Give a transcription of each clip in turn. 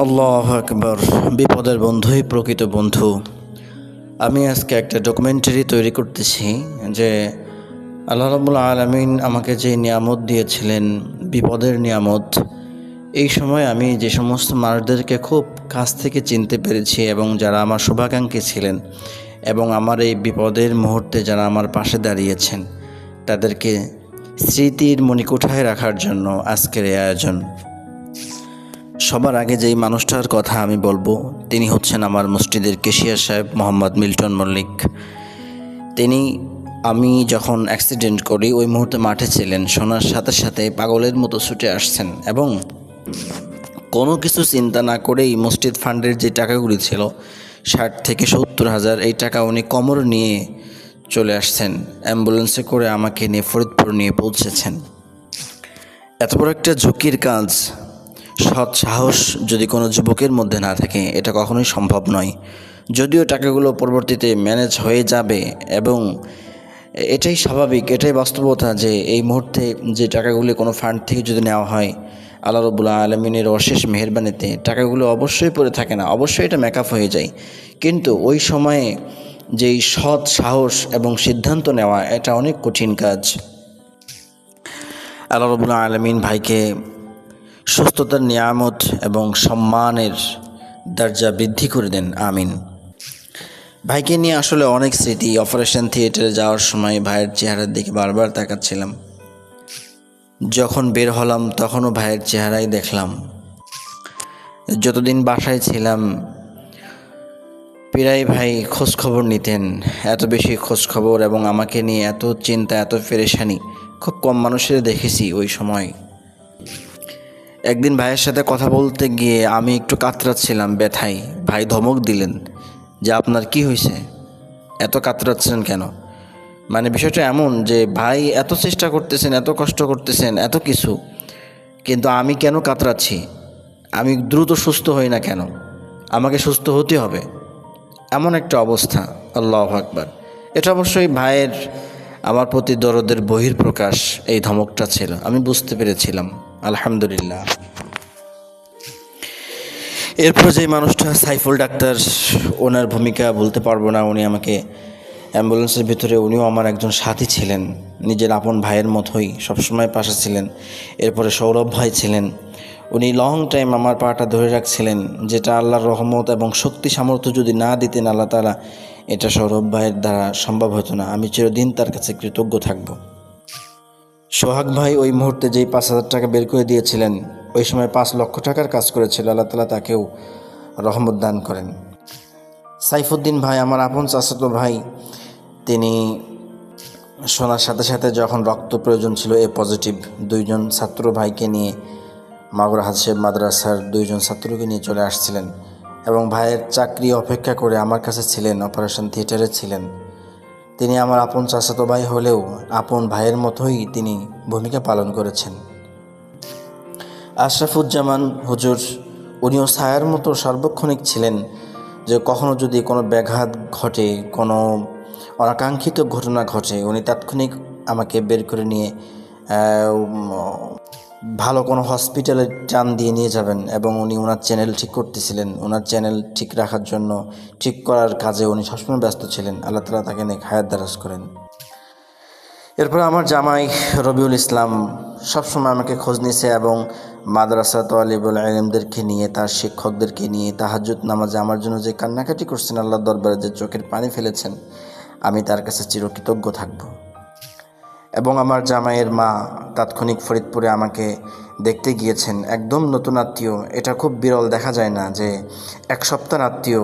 আল্লাহ আকবর। বিপদের বন্ধুই প্রকৃত বন্ধু, আমি আজকে একটা ডকুমেন্টারি তৈরি করতেছি যে আল্লাহ রাবুল আলমিন আমাকে যে নিয়ামত দিয়েছিলেন, বিপদের নিয়ামত, এই সময় আমি যে সমস্ত মানুষদেরকে খুব কাছ থেকে চিনতে পেরেছি এবং যারা আমার শুভাকাঙ্ক্ষী ছিলেন এবং আমার এই বিপদের মুহূর্তে যারা আমার পাশে দাঁড়িয়েছেন, তাদেরকে স্মৃতির মণিকোঠায় রাখার জন্য আজকের এই আয়োজন। সবার আগে যেই মানুষটার কথা আমি বলব, তিনি হচ্ছেন আমার মসজিদের কেশিয়া সাহেব মোহাম্মদ মিল্টন মল্লিক। তিনি, আমি যখন অ্যাক্সিডেন্ট করি, ওই মুহূর্তে মাঠে ছিলেন। শোনার সাথে সাথে পাগলের মতো ছুটে আসছেন এবং কোনো কিছু চিন্তা না করেই মসজিদ ফান্ডের যে টাকাগুলি ছিল, ষাট থেকে সত্তর হাজার, এই টাকা উনি কমর নিয়ে চলে আসছেন। অ্যাম্বুলেন্সে করে আমাকে নিয়ে ফরিদপুর নিয়ে পৌঁছেছেন। এত বড় একটা ঝুঁকির কাজ সৎ সাহস যদি কোনো যুবকের মধ্যে না থাকে, এটা কখনোই সম্ভব নয়। যদিও টাকাগুলো পরবর্তীতে ম্যানেজ হয়ে যাবে এবং এটাই স্বাভাবিক, এটাই বাস্তবতা যে এই মুহূর্তে যে টাকাগুলি কোনো ফান্ড থেকে যদি নেওয়া হয়, আল্লাহ রবুল্লা আলমিনের অশেষ মেহরবানিতে টাকাগুলো অবশ্যই পড়ে থাকে না, অবশ্যই এটা মেকআপ হয়ে যায়। কিন্তু ওই সময়ে যেই সৎ সাহস এবং সিদ্ধান্ত নেওয়া, এটা অনেক কঠিন কাজ। আল্লাহ রবুল্লা আলমিন ভাইকে সুস্থতার নিয়ামত এবং সম্মানের দরজা বৃদ্ধি করে দেন, আমিন। ভাইকে নিয়ে আসলে অনেক স্মৃতি, অপারেশন থিয়েটারে যাওয়ার সময় ভাইয়ের চেহারার দিকে বারবার তাকাচ্ছিলাম। যখন বের হলাম, তখনও ভাইয়ের চেহারাই দেখলাম। যতদিন বাসায় ছিলাম পিরাই ভাই খোঁজ খবর নিতেন, এত বেশি খোঁজ খবর এবং আমাকে নিয়ে এত চিন্তা, এত ফেরেশানি খুব কম মানুষের দেখেছি ওই সময়। একদিন ভাইয়ের সাথে কথা বলতে গিয়ে আমি একটু কাতরাচ্ছিলাম, ব্যথায়। ভাই ধমক দিলেন যে, আপনার কি হয়েছে? এত কাতরাচ্ছেন কেন? মানে বিষয়টা এমন যে, ভাই এত চেষ্টা করতেছেন, এত কষ্ট করতেছেন, এত কিছু, কিন্তু আমি কেন কাতরাচ্ছি? আমি দ্রুত সুস্থ হই না কেন? আমাকে সুস্থ হতে হবে। এমন একটা অবস্থা, আল্লাহ আকবার। এটা অবশ্যই ভাইয়ের আমার প্রতি দরদের বহির প্রকাশ এই ধমকটা ছিল। আমি বুঝতে পেরেছিলাম। আলহামদুলিল্লাহ। এরপর যে মানুষটা সাইফুল ডাক্তার, ওনার ভূমিকা বলতে পারব না, উনি আমাকে অ্যাম্বুলেন্সের ভিতরে, উনিও আমার একজন সাথী ছিলেন, নিজের আপন ভাইয়ের মতোই, সবসময় পাশে ছিলেন, এরপরে সৌরভ ভাই ছিলেন। উনি লং টাইম আমার পাটা ধরে রাখছিলেন, যেটা আল্লাহর রহমত এবং শক্তি সামর্থ্য যদি না দিতেন, আল্লাহ তালা এটা সৌরভ ভাইয়ের দ্বারা সম্ভব হতো না। আমি চিরদিন তার কাছে কৃতজ্ঞ থাকব। সোহাগ ভাই ওই মুহূর্তে যেই পাঁচ হাজার টাকা বের করে দিয়েছিলেন, ওই সময় পাঁচ লক্ষ টাকার কাজ করেছিল। আল্লাহ তালা তাকেও রহমত দান করেন। সাইফুদ্দিন ভাই, আমার আপন চাচাতো ভাই, তিনি শোনার সাথে সাথে যখন রক্ত প্রয়োজন ছিল, এ পজিটিভ দুইজন ছাত্র ভাইকে নিয়ে মাগুরা হাসেব মাদ্রাসার দুইজন ছাত্রকে নিয়ে চলে আসছিলেন এবং ভাইয়ের চাকরি অপেক্ষা করে আমার কাছে ছিলেন, অপারেশন থিয়েটারে ছিলেন। তিনি আমার আপন চাচাতো ভাই হলেও আপন ভাইয়ের মতোই তিনি ভূমিকা পালন করেছেন। আশরাফুজ্জামান হুজুর, উনিও ছায়ার মতো সার্বক্ষণিক ছিলেন যে কখনো যদি কোনো ব্যাঘাত ঘটে, কোনো অনাকাঙ্ক্ষিত ঘটনা ঘটে, উনি তাৎক্ষণিক আমাকে বের করে নিয়ে ভালো কোনো হসপিটালে টান দিয়ে নিয়ে যাবেন এবং উনি ওনার চ্যানেল ঠিক করতেছিলেন। ওনার চ্যানেল ঠিক রাখার জন্য, ঠিক করার কাজে উনি সবসময় ব্যস্ত ছিলেন। আল্লাহ তালা তাকে নিয়ে হায়াত দারাজ করেন। এরপর আমার জামাই রবিউল ইসলাম সবসময় আমাকে খোঁজ নিয়েছে এবং মাদ্রাসা তোয়ালিবুল আলিমদেরকে নিয়ে, তার শিক্ষকদেরকে নিয়ে তাহাজুদ নামাজে আমার জন্য যে কান্নাকাটি করছেন আল্লাহ দরবারে যে চোখের পানি ফেলেছেন, আমি তার কাছে চিরকৃতজ্ঞ থাকব। এবং আমার জামাইয়ের মা তাৎক্ষণিক ফরিদপুরে আমাকে দেখতে গিয়েছেন। একদম নতুন আত্মীয়। এটা খুব বিরল দেখা যায় না যে এক সপ্তাহ আত্মীয়,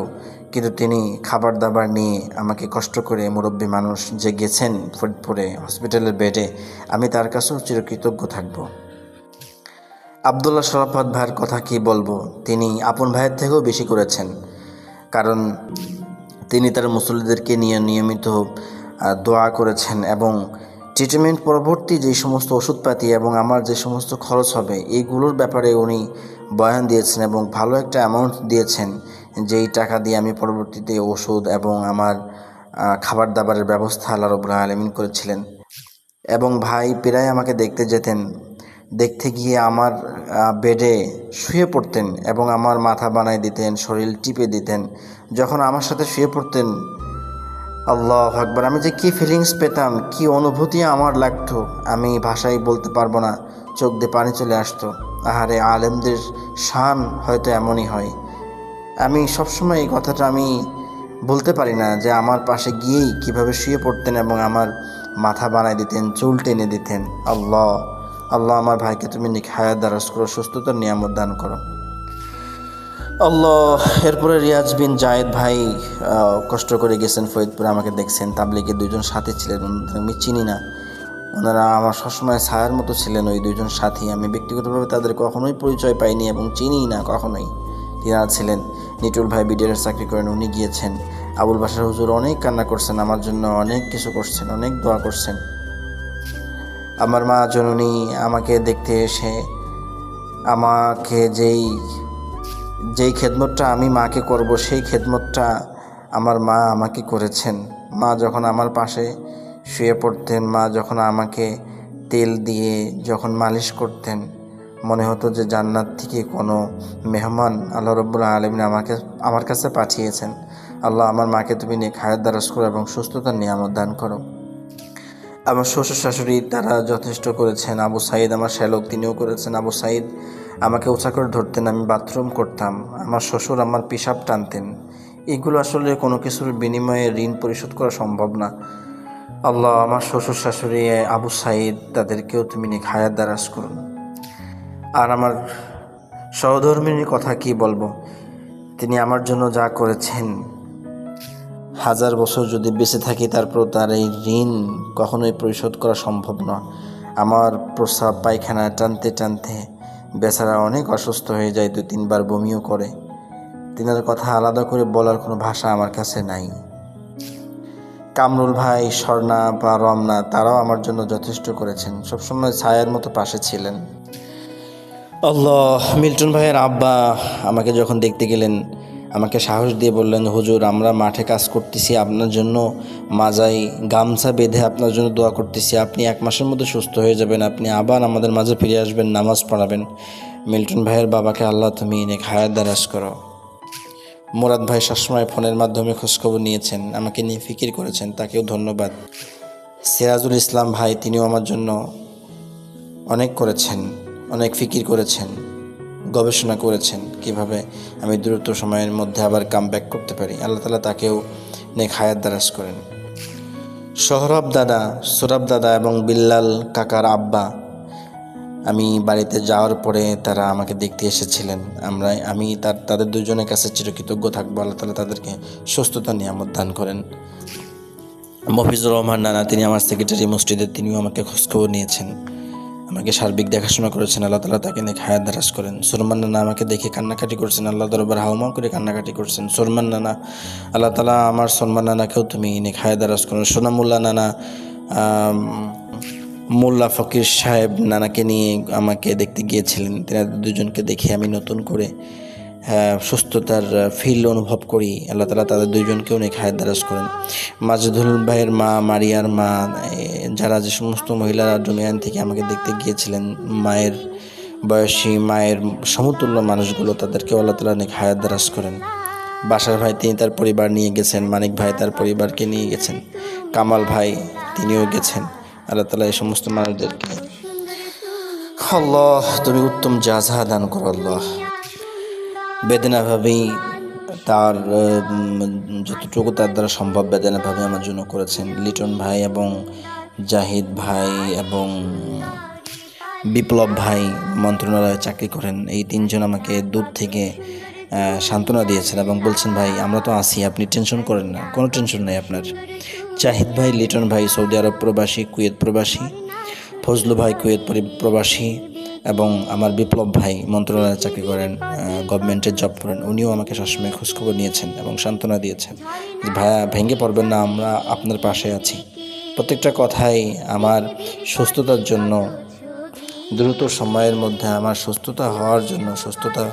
কিন্তু তিনি খাবার দাবার নিয়ে আমাকে কষ্ট করে মুরব্বী মানুষ যে গেছেন ফরিদপুরে হসপিটালের বেডে, আমি তার কাছেও চিরকৃতজ্ঞ থাকব। আবদুল্লাহ সরাফত ভাইয়ের কথা কি বলব? তিনি আপন ভাইয়ের থেকেও বেশি করেছেন। কারণ তিনি তার মুসল্লিদেরকে নিয়ে নিয়মিত দোয়া করেছেন এবং ট্রিটমেন্ট পরবর্তী যে সমস্ত ওষুধপাতি এবং আমার যে সমস্ত খরচ হবে এইগুলোর ব্যাপারে উনি বয়ান দিয়েছেন এবং ভালো একটা অ্যামাউন্ট দিয়েছেন, যেই টাকা দিয়ে আমি পরবর্তীতে ওষুধ এবং আমার খাবার দাবারের ব্যবস্থা আল্লাহ রবুল্লাহ আলমিন করেছিলেন। এবং ভাই প্রায় আমাকে দেখতে যেতেন, দেখতে গিয়ে আমার বেডে শুয়ে পড়তেন এবং আমার মাথা বানায় দিতেন, শরীর টিপে দিতেন। যখন আমার সাথে শুয়ে পড়তেন আল্লাহ আকবার। আমি যে কী ফিলিংস পেতাম, কি অনুভূতি আমার লাগতো, আমি ভাষায় বলতে পারব না। চোখ দিয়ে পানি চলে আসতো। আহারে, আলেমদের শান হয়তো এমনই হয়। আমি সবসময় এই কথাটা আমি বলতে পারি না যে আমার পাশে গিয়েই কীভাবে শুয়ে পড়তেন এবং আমার মাথা বানায় দিতেন, চুল টেনে দিতেন। আল্লাহ আল্লাহ আমার ভাইকে তুমি নিক হায়াত করো, সুস্থতার নিয়ামত দান করো। আল্লাহ, এরপরে রিয়াজ বিন জায়েদ ভাই কষ্ট করে গেছেন ফরিদপুরে, আমাকে দেখছেন। তাবলিগের দুইজন সাথী ছিলেন আমি চিনি না। ওনারা আমার সবসময় ছায়ার মতো ছিলেন, ওই দুইজন সাথী। আমি ব্যক্তিগতভাবে তাদের কখনোই পরিচয় পাইনি এবং চিনি না, কখনোই। তিনারা ছিলেন, নিটুল ভাই বিডিআর চাকরি করেন, উনি গিয়েছেন। আবুল বাসার হুজুর অনেক কান্না করছেন, আমার জন্য অনেক কিছু করছেন, অনেক দোয়া করছেন। আমার মা জননী আমাকে দেখতে এসে আমাকে যেই যেই খেদমতটা আমি মাকে করব, সেই খেদমতটা আমার মা আমাকে করেছেন। মা যখন আমার পাশে শুয়ে পড়তেন, মা যখন আমাকে তেল দিয়ে যখন মালিশ করতেন, মনে হতো যে জান্নাত থেকে কোনো মেহমান আল্লাহ রব্বুল আলমিন আমাকে, আমার কাছে পাঠিয়েছেন। আল্লাহ আমার মাকে তুমি নিয়ে খায়ের দ্বারস করো এবং সুস্থতার নিয়ামত দান করো। আমার শ্বশুর শাশুড়ি তারা যথেষ্ট করেছেন। আবু সাইদ আমার শ্যালক, তিনিও করেছেন। আবু সাইদ আমাকে উঁচা করে ধরতেন, আমি বাথরুম করতাম, আমার শ্বশুর আমার পেশাব টানতেন। এগুলো আসলে কোনো কিছুর বিনিময়ে ঋণ পরিশোধ করা সম্ভব না। আল্লাহ, আমার শ্বশুর শাশুড়ি, আবু সাইদ, তাদেরকেও তুমি নিয়ে খায়াত দ্বারাস করুন। আর আমার সহধর্মিনীর কথা কি বলব? তিনি আমার জন্য যা করেছেন, হাজার বছর যদি বেঁচে থাকি তারপর তার এই ঋণ কখনোই পরিশোধ করা সম্ভব নয় আমার প্রস্রাব পায়খানা টানতে টানতে বেচারা অনেক অসুস্থ হয়ে যায়, দু তিনবার বমিও করে। তিনার কথা আলাদা করে বলার কোনো ভাষা আমার কাছে নাই। কামরুল ভাই, স্বর্ণা বা রমনা, তারাও আমার জন্য যথেষ্ট করেছেন। সবসময় ছায়ার মতো পাশে ছিলেন। আল্লাহ, মিল্টন ভাইয়ের আব্বা আমাকে যখন দেখতে গেলেন আমাকে সাহস দিয়ে বললেন, হুজুর, আমরা মাঠে কাজ করতেছি, আপনার জন্য মাজাই গামছা বেঁধে আপনার জন্য দোয়া করতেছি। আপনি এক মাসের মধ্যে সুস্থ হয়ে যাবেন, আপনি আবার আমাদের মাঝে ফিরে আসবেন, নামাজ পড়াবেন। মিল্টন ভাইয়ের বাবাকে আল্লাহ তুমি নেক হায়াত দারাজ করো। মোরাদ ভাই সবসময় ফোনের মাধ্যমে খোঁজখবর নিয়েছেন, আমাকে নিয়ে ফিকির করেছেন, তাকেও ধন্যবাদ। সিরাজুল ইসলাম ভাই, তিনিও আমার জন্য অনেক করেছেন, অনেক ফিকির করেছেন। গবেষণা করেছেন কীভাবে আমি দ্রুত সময়ের মধ্যে আবার কাম ব্যাক করতে পারি। আল্লাহ তালা তাকেও নেক হায়াত দারাজ করেন। সোহরব দাদা সোরাব দাদা এবং বিল্লাল কাকার আব্বা, আমি বাড়িতে যাওয়ার পরে তারা আমাকে দেখতে এসেছিলেন। আমরা, আমি তার, তাদের দুজনের কাছে চিরকৃতজ্ঞ থাকব। আল্লাহ তালা তাদেরকে সুস্থতা, নিয়ামত দান করেন। মফিজুর রহমান নানা, তিনি আমার সেক্রেটারি মসজিদের তিনিও আমাকে খোঁজখবর নিয়েছেন। আমাকে সার্বিক দেখাশোনা করেছেন, আল্লাহ তালা তাকে নিয়ে হায়াত দারাজ করেন। সুরমান নানা আমাকে দেখে কান্নাকাটি করছেন, আল্লাহ দরবার হাউমা করে কান্নাকাটি করছেন। সুরমান নানা, আল্লাহ তালা আমার সলমান নানাকেও তুমি নিয়ে হায়াত দারাজ করেন সোনামুল্লা নানা মোল্লা ফকির সাহেব নানাকে নিয়ে আমাকে দেখতে গিয়েছিলেন। তেনাদের দুজনকে দেখে আমি নতুন করে সুস্থতার ফিল অনুভব করি। আল্লাহ তালা তাদের দুইজনকেও অনেক হায়াত দারাজ করেন। মাজেদুল ভাইয়ের মা, মারিয়ার মা যারা যে সমস্ত মহিলারা ডোমিয়ান থেকে আমাকে দেখতে গিয়েছিলেন, মায়ের বয়সী, মায়ের সমতুল্য মানুষগুলো তাদেরকে আল্লাহ তালা অনেক হায়াত দারাজ করেন। বাসার ভাই তিনি তার পরিবার নিয়ে গেছেন, মানিক ভাই তার পরিবারকে নিয়ে গেছেন, কামাল ভাই তিনিও গেছেন। আল্লাহ তালা এই সমস্ত মানুষদেরকে আল্লাহ, তুমি উত্তম জাজা দান করো আল্লাহ। বেদনা ভাবেই তার যতটুকু তার দ্বারা সম্ভব বেদনা ভাবে আমার জন্য করেছেন। লিটন ভাই এবং জাহিদ ভাই এবং বিপ্লব ভাই মন্ত্রণালয়ে চাকরি করেন। এই তিনজন আমাকে দূর থেকে সান্ত্বনা দিয়েছেন এবং বলছেন, ভাই, আমরা তো আছি, আপনি টেনশন করেন না, কোনো টেনশন নেই আপনার। জাহিদ ভাই, লিটন ভাই, সৌদি আরব প্রবাসী, কুয়েত প্রবাসী, ফজলু ভাই, কুয়েত পরি- প্রবাসী এবং আমার বিপ্লব ভাই মন্ত্রণালয়ে চাকরি করেন গভর্নমেন্টের জব করেন, উনিও আমাকে সবসময় খোঁজখবর নিয়েছেন এবং সান্ত্বনা দিয়েছেন ভাইয়া, ভেঙে পড়বেন না, আমরা আপনার পাশে আছি। প্রত্যেকটা কথাই আমার সুস্থতার জন্য, দ্রুত সময়ের মধ্যে আমার সুস্থতা হওয়ার জন্য, সুস্থতা,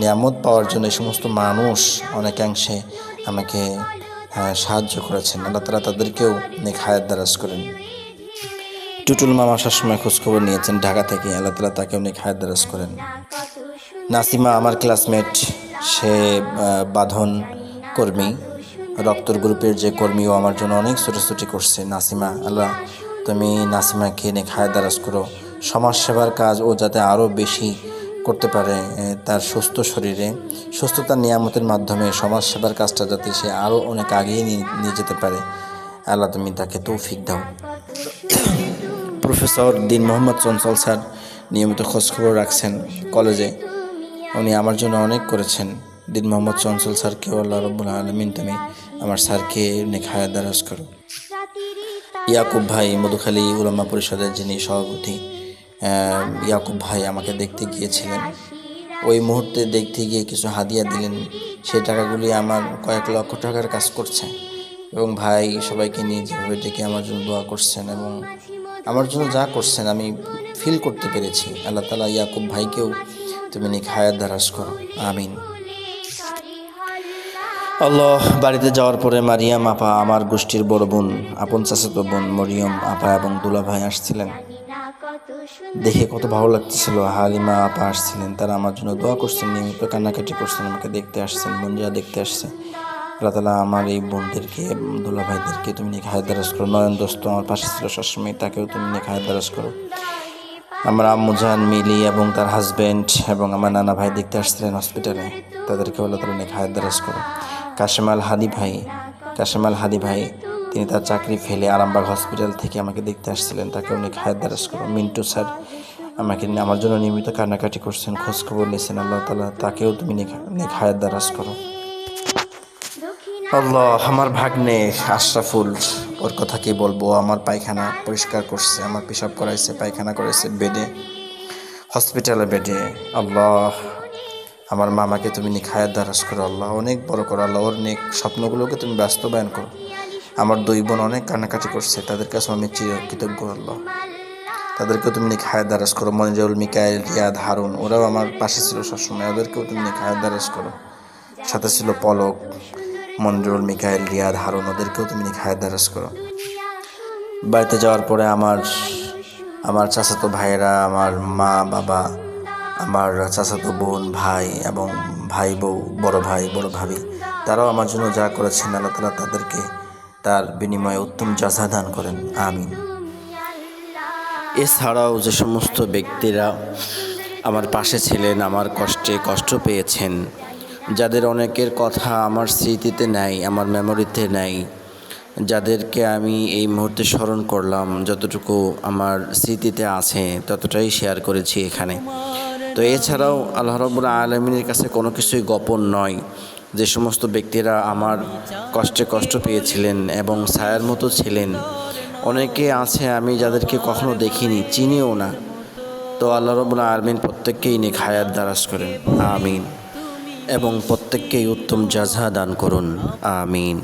নিয়ামত পাওয়ার জন্য এই সমস্ত মানুষ অনেকাংশে আমাকে সাহায্য করেছেন। আল্লাহ তালা তাদেরকেও নেক হায়াত দারাজ করেন। টুটুল মামা সবসময় খোঁজখবর নিয়েছেন ঢাকা থেকে। আল্লাহ তালা তাকে অনেক হায়াত দারাজ করেন। নাসিমা আমার ক্লাসমেট, সে বাঁধন কর্মী। রক্তর গ্রুপের যে কর্মীও আমার জন্য অনেক ছোটাছুটি করছে। নাসিমা, আল্লাহ তুমি নাসিমাকে অনেক হায়াত দারাজ করো। সমাজ সেবার কাজ ও যাতে আরও বেশি করতে পারে তার সুস্থ শরীরে। সুস্থতার নিয়ামতের মাধ্যমে সমাজ সেবার কাজটা যাতে সে আরও অনেক আগিয়ে নিয়ে যেতে পারে। আল্লাহ তুমি তাকে তৌফিক দাও। প্রফেসর দিন মোহাম্মদ চঞ্চল স্যার নিয়মিত খোঁজখবর রাখছেন কলেজে। উনি আমার জন্য অনেক করেছেন। দিন মোহাম্মদ চঞ্চল স্যারকেও আল্লাহ রব্বুল আলমিন তুমি আমার স্যারকে হায়াত দারাজ করো। ইয়াকুব ভাই, মধুখালী উলামা পরিষদের যিনি সভাপতি ইয়াকুব ভাই আমাকে দেখতে গিয়েছিলেন। ওই মুহূর্তে দেখতে গিয়ে কিছু হাদিয়া দিলেন। সেই টাকাগুলি আমার কয়েক লক্ষ টাকার কাজ করছে। এবং ভাই সবাইকে নিয়ে যেভাবে ডেকে আমার জন্য দোয়া করছেন এবং আমার জন্য যা করছেন, আমি ফিল করতে পেরেছি। আল্লাহ তালা ইয়াকুব ভাইকেও তুমি নিক হায়াত দারাজ করো। আমিন। আল্লাহ, বাড়িতে যাওয়ার পরে মারিয়াম আপা আমার গোষ্ঠীর বড় বোন, আপন চাচাতো বোন মরিয়ম আপা এবং দুলা ভাই আসছিলেন। দেখে কত ভালো লাগতেছিল। হালিমা আপা আসছিলেন, তারা আমার জন্য দোয়া করছেন, নিয়মিত কান্নাকাটি করছেন, আমাকে দেখতে আসছেন বন্ধুরা দেখতে আসছে। আল্লাহ তালা আমার এই বোনদেরকে দুলা ভাইদেরকে তুমি নিয়ে খায় দারাজ করো। নয়ন দোস্ত আমার পাশে ছিল সবসময়, তাকেও তুমি নিয়ে খায় দারাজ করো। আমার আম্মুজান মিলি এবং তার হাজব্যান্ড এবং আমার নানা ভাই দেখতে আসছিলেন হসপিটালে তাদেরকে আল্লাহ তালা খায় দারাজ করো। কাশেমাল হাদি ভাই কাশেমাল হাদি ভাই, তিনি তার চাকরি ফেলে আরামবাগ হসপিটাল থেকে আমাকে দেখতে আসছিলেন তাকে অনেক হায়াত দারাজ করো। মিন্টু স্যার আমাকে আমার জন্য নিয়মিত কান্নাকাটি করছেন খোঁজখবর নিয়েছেন, আল্লাহ তালা তাকেও তুমি নেক হায়াত দারাজ করো। আল্লাহ, আমার ভাগ্নে আশরাফুল, ওর কথা কি বলব? আমার পায়খানা পরিষ্কার করছে, আমার পেশাব করাইছে, পায়খানা করাইছে বেডে হসপিটালে বেডে। আল্লাহ, আমার মামাকে তুমি নিখায়াত দারাজ করো, আল্লাহ, অনেক বড় করো, আল্লাহ, ওর নেক স্বপ্নগুলোকে তুমি বাস্তবায়ন করো। আমার দুই বোন অনেক কান্নাকাটি করছে, তাদের কাছে আমি চির কৃতজ্ঞ আল্লাহ। তাদেরকেও তুমি নিখায়াত দারাজ করো। মনিরুল মিকাইল, রিয়াদ, হারুন, ওরাও আমার পাশে ছিল সবসময়, ওদেরকেও তুমি নিখায়াত দারাজ করো। সাথে ছিল পলক মনিরুল মিকাইল রিয়াদ, হারুন, ওদেরকেও তুমি নিখায়াত দারাজ করো। বাড়িতে যাওয়ার পরে আমার আমার চাচাতো ভাইয়েরা, আমার মা, বাবা, আমার চাচাতো বোন, ভাই এবং ভাই বউ, বড় ভাই, বড় ভাবি, তারাও আমার জন্য যা করেছেন, আল্লাহ তালা তাদেরকে তার বিনিময়ে উত্তম যাজা দান করেন। আমিন। এছাড়াও যে সমস্ত ব্যক্তিরা আমার পাশে ছিলেন, আমার কষ্টে কষ্ট পেয়েছেন যাদের অনেকের কথা আমার স্মৃতিতে নাই, আমার মেমোরিতে নাই, যাদেরকে আমি এই মুহূর্তে স্মরণ করলাম, যতটুকু আমার স্মৃতিতে আছে, ততটাই শেয়ার করেছি এখানে। তো এছাড়াও আল্লাহ রবুল্লা আলমিনের কাছে কোনো কিছুই গোপন নয়। যে সমস্ত ব্যক্তিরা আমার কষ্টে কষ্ট পেয়েছিলেন এবং ছায়ার মতো ছিলেন। অনেকে আছে আমি যাদেরকে কখনো দেখিনি, চিনিও না। তো আল্লাহ রবুল্লা আলমিন প্রত্যেককেই নিক হায়াত দারাজ করেন। আমিন। এবং প্রত্যেককেই উত্তম জাজহা দান করুন। আমিন।